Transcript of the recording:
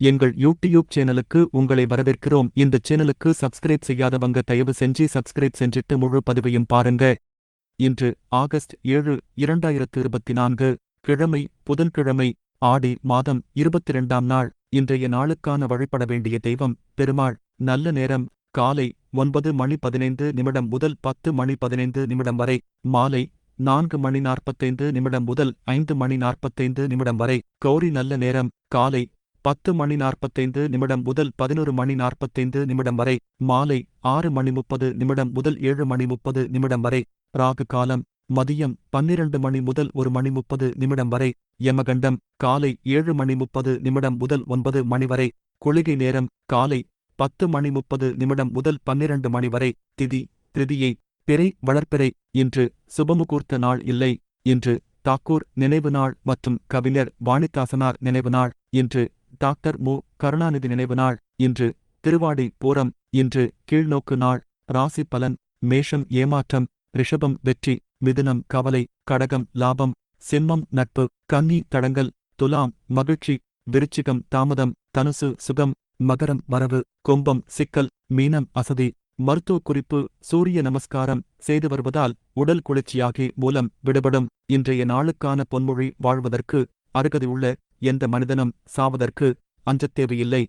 எங்கள் யூடியூப் சேனலுக்கு உங்களை வரவேற்கிறோம். இந்த சேனலுக்கு சப்ஸ்கிரைப் செய்யாதவங்க தயவு செஞ்சு சப்ஸ்கிரைப் செஞ்சிட்டு முழு பதிவையும் பாருங்க. இன்று ஆகஸ்ட் ஏழு இரண்டாயிரத்து இருபத்தி நான்கு கிழமை புதன்கிழமை ஆடி மாதம் இருபத்தி இரண்டாம் நாள். இன்றைய நாளுக்கான வழிபட வேண்டிய தெய்வம் பெருமாள். நல்ல நேரம் காலை ஒன்பது மணி பதினைந்து நிமிடம் முதல் பத்து மணி பதினைந்து நிமிடம் வரை மாலை நான்கு மணி நாற்பத்தைந்து நிமிடம் முதல் ஐந்து மணி நாற்பத்தைந்து நிமிடம் வரை. கௌரி நல்ல நேரம் காலை பத்து மணி நாற்பத்தைந்து நிமிடம் முதல் பதினொரு மணி நாற்பத்தைந்து நிமிடம் வரை மாலை ஆறு மணி முப்பது நிமிடம் முதல் ஏழு மணி முப்பது நிமிடம் வரை ராகு காலம் மதியம் பன்னிரண்டு மணி முதல் ஒரு மணி முப்பது நிமிடம் வரை யமகண்டம் காலை ஏழு மணி முப்பது நிமிடம் முதல் ஒன்பது மணி வரை குளிகை நேரம் காலை பத்து மணி முப்பது நிமிடம் முதல் பன்னிரண்டு மணி வரை திதி திருதியை பிறை வளர்ப்பிறை இன்று சுபமுகூர்த்த நாள் இல்லை இன்று தாக்கூர் நினைவு நாள் மற்றும் கவிஞர் வாணிதாசனார் நினைவு நாள் இன்று டாக்டர் மு. கருணாநிதி நினைவு நாள் இன்று திருவாடி பூரம் இன்று கீழ்நோக்கு நாள் ராசி பலன் மேஷம் ஏமாற்றம் ரிஷபம் வெற்றி மிதுனம் கவலை கடகம் லாபம் சிம்மம் நட்பு கன்னி தடங்கல் துலாம் மகிழ்ச்சி விருச்சிகம் தாமதம் தனுசு சுகம் மகரம் வரவு கும்பம் சிக்கல் மீனம் அசதி மருத்துவ குறிப்பு சூரிய நமஸ்காரம் செய்து வருவதால் உடல் குளிர்ச்சியாகி மூலம் விடுபடும். இன்றைய நாளுக்கான பொன்மொழி வாழ்வதற்கு அருகதையுள்ள எந்த மனிதனும் சாவதற்கு அஞ்சத் தேவையில்லை.